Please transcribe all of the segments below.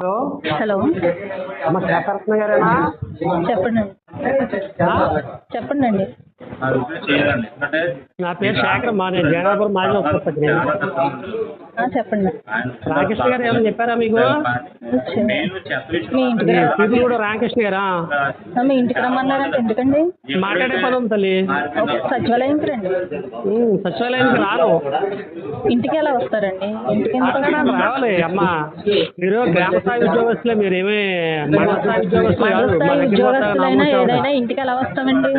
Hello. Hello. చెప్పండి? చెప్పండి అండి. నా పేరు శేఖర్ మా నేను జనాపురం మాజీ ఉపస్థితి చెప్పండి. రామకృష్ణ గారు ఏమైనా చెప్పారా మీకు? కూడా రామకృష్ణ గారా? మీ ఇంటికి రమ్మన్నారంటే ఎందుకండి? మాట్లాడే పని ఉంది తల్లి. ఓకే, సచివాలయంకి రండి. సచివాలయానికి రాను. ఇంటికి ఎలా వస్తారండి? ఇంటికి? రావాలి అమ్మా. మీరు గ్రామ స్థాయి ఉద్యోగస్తులే మీరేమి మండల స్థాయి ఉద్యోగస్తులు కాదు. మండల స్థాయి దగ్గర ఉద్యోగస్తులైనా ఏదైనా ఇంటికి ఎలా వస్తామండి?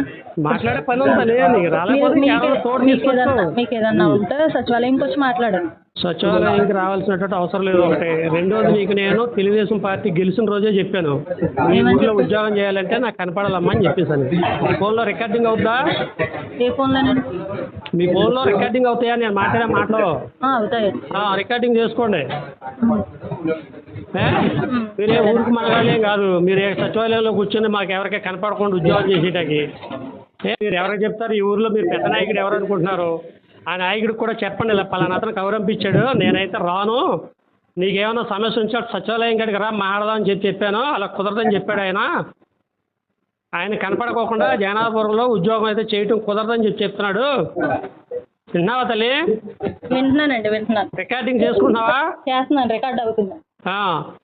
మాట్లాడే పని మీకు మీకు ఏదన్నా మీకు ఉంటే సచివాలయంకి వచ్చి మాట్లాడండి. సచివాలయానికి రావాల్సినటువంటి అవసరం లేదు. ఒకటి. రెండోది నీకు నేను తెలుగుదేశం పార్టీ గెలిచిన రోజే చెప్పాను. ఊళ్ళో చెప్పారు? ఉద్యోగం చేయాలంటే నాకు కనపడాలమ్మా అని చెప్పేసాను మీ ఫోన్లో రికార్డింగ్ అవుద్దా? ఏ ఫోన్లోనండి మీ ఫోన్లో రికార్డింగ్ అవుతాయా? నేను మాట్లాడే మాటలు. రికార్డింగ్ చేసుకోండి? మీరే ఊరికి మనగాలేం కాదు. మీరు సచివాలయంలో కూర్చొని మాకు ఎవరికీ కనపడకుండా ఉద్యోగం చేసేటకి. ఏ మీరు ఎవరికి చెప్తారు ఈ ఊర్లో మీరు పెద్ద నాయకుడు ఎవరు అనుకుంటున్నారు? ఆ నాయకుడికి కూడా చెప్పండి ఇలా పలానా అతను కౌరంపించాడు నేనైతే రాను. నీకేమైనా సమస్య అటు సచివాలయం కాడికి రా మాట్లాడదాం అని చెప్పి చెప్పాను అలా కుదరదని చెప్పాడు ఆయన. ఆయన కనపడకోకుండా జనాపురంలో ఉద్యోగం అయితే చేయటం కుదరదని చెప్పి చెప్తున్నాడు. విన్నావా తల్లి? వింటున్నానండి వింటున్నాను. రికార్డింగ్ చేసుకుంటున్నావా? చేస్తున్నాను రికార్డ్ అవుతుంది.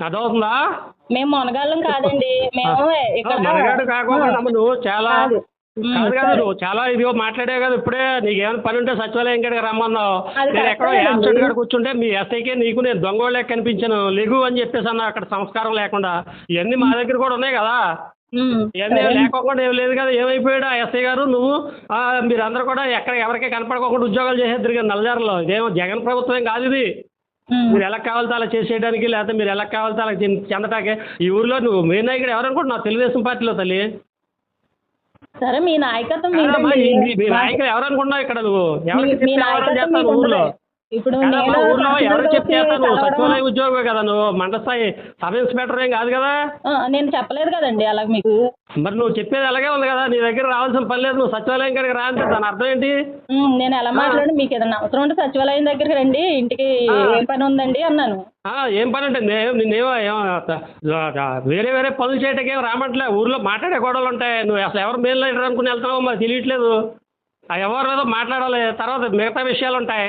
ఉమ్. అదవుతుందా మేము మునగాళ్ళం కాదండి మేము ఇక్కడ మనగాడు కాకుండా నువ్వు చాలా కాదు. కాదు. నువ్వు చాలా ఇదిగో మాట్లాడే కదా ఇప్పుడే నీకు ఏమైనా పని ఉంటే సచివాలయం కాడికి రమ్మన్నావు నేను ఎక్కడో. యాబ్సెంట్ కాడ కూర్చుంటే మీ ఎస్ఐకే నీకు నేను దొంగోళ్ళే కనిపించాను లెగు అని చెప్పేసి అన్న అక్కడ సంస్కారం లేకుండా ఇవన్నీ మా దగ్గర కూడా ఉన్నాయి కదా ఇవన్నీ. లేకోకుండా ఏం లేదు కదా ఏమైపోయాడు ఆ ఎస్ఐ గారు నువ్వు మీరందరూ కూడా ఎక్కడ ఎవరికీ కనపడకోకుండా ఉద్యోగాలు చేసేద్దరు కదా నల్లజారులో ఇదేమో జగన్ ప్రభుత్వం కాదు ఇది. మీరు ఎలా కావాలితే అలా చేసేయడానికి లేకపోతే మీరు ఎలా కావాలితే అలా చెంద- చెందటానికి? ఈ ఊర్లో నువ్వు మెయిన్ నాయకుడు ఎవరనుకుంటున్నావు తెలుగుదేశం పార్టీలో తల్లి. సరే మీ నాయకత్వం మీ- మీ ఎవరనుకుంటున్నావు ఇక్కడ నువ్వు? ఎవరికి మీ- మీ ఊర్లో. ఇప్పుడు ఊర్లో ఎవరు సచివాలయ ఉద్యోగమే కదా నువ్వు. మండల స్థాయి సబ్ ఇన్స్పెక్టర్ ఏం కాదు కదా. నేను చెప్పలేదు కదండి అలా మీకు. మరి నువ్వు చెప్పేది అలాగే ఉంది కదా నీ దగ్గర రావాల్సిన పని లేదు నువ్వు సచివాలయం కాడికి రా అంటే దాని అర్థం ఏంటి? నేను ఎలా మాట్లాడి మీకు ఏదైనా అవసరం ఉంటే సచివాలయం దగ్గరికి రండి ఇంటికి. ఏం పని ఉందండి అన్నాను. ఏం పని అంటే నేను నిన్నేమో వేరే వేరే పనులు చేయటం ఏం రామట్లే ఊర్లో మాట్లాడే గొడవలు ఉంటాయి. నువ్వు అసలు ఎవరు మెయిన్ లీడర్ అనుకుని వెళ్తావో మాకు తెలియట్లేదు. ఎవరు ఏదో మాట్లాడాలి. తర్వాత మిగతా విషయాలు ఉంటాయి.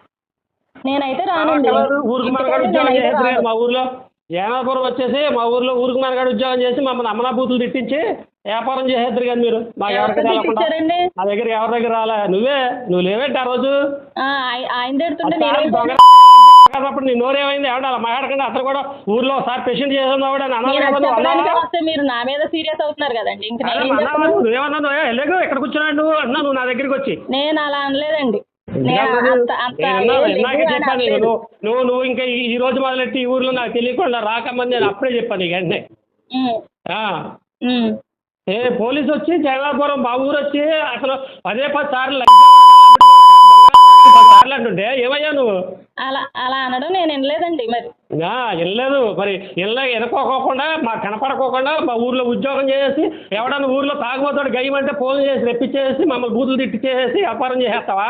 నేనైతే రానండి. ఊరికి మనగాడు ఉద్యోగం చేసేది. మా ఊర్లో. ఏమాపురం వచ్చేసి మా ఊర్లో ఊరికి మనగాడు ఉద్యోగం చేసి మమ్మల్ని అమ్మనా బూతులు తిట్టించి వ్యాపారం చేసేద్దరు కదా మీరు. మాకు ఎవరికి? నా దగ్గర ఎవరి దగ్గర రాలే? నువ్వే. నువ్వు లేవేంటి ఆ రోజు? ఆయన అప్పుడు నీ అలా మాట్లాడకుండా అతను కూడా ఊర్లో ఒకసారి పేషెంట్ మీరు నా మీద సీరియస్ అవుతున్నారు కదండి. ఎక్కడ కూర్చున్నాడు నువ్వు? అన్నా నువ్వు నా దగ్గరికి వచ్చి. నేను అలా అనలేదండి. ఇందాకే చెప్పాను నీకు. నువ్వు నువ్వు నువ్వు ఇంకా ఈ- రోజు మొదలెట్టి ఈ ఊర్లో నాకు తెలియకుండా రాకమని నేను అప్పుడే చెప్పాను నీకు వెంటనే. ఏ పోలీసు వచ్చి జగన్నాపురం మా ఊరు వచ్చి అసలు పదే పది సార్లు సార్లు అంటుంటే ఏమయ్యా నువ్వు? అలా అలా అనడం నేను వినలేదండి మరి. వినలేదు. మరి ఇళ్ళ వెనుకోకోకుండా మా కనపడకోకుండా మా ఊర్లో ఉద్యోగం చేసేసి ఎవడన్నా ఊర్లో తాగుబోతాడు గయ్యమంటే ఫోన్ చేసి రెప్పించేసి మమ్మల్ని బూతులు తిట్టించేసి వ్యాపారం చేసేస్తావా?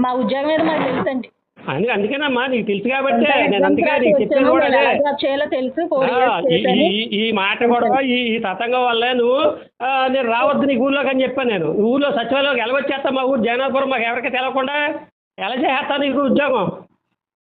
మా ఉద్యోగం ఏదో మాకు తెలుసండి. అని అందుకేనమ్మా నీకు తెలుసు కాబట్టి నేను అందుకే నీకు చెప్పేది కూడా అదే. చేయాలో తెలుసు. ఫోర్ ఆ, ఇయర్స్ ఈ- చేశాను. ఈ- ఈ మాట కూడా ఈ ఈ తతంగం వల్లే నువ్వు ఆ, నేను రావద్దు నీకు ఊర్లోకి అని చెప్పాను నేను. ఊర్లో సచివాలయంకి ఎలా వచ్చేస్తా మా ఊరు? జగన్నాథపురం మాకు ఎవరికి తెలవకుండా ఎలా చేస్తా నీకు ఉద్యోగం?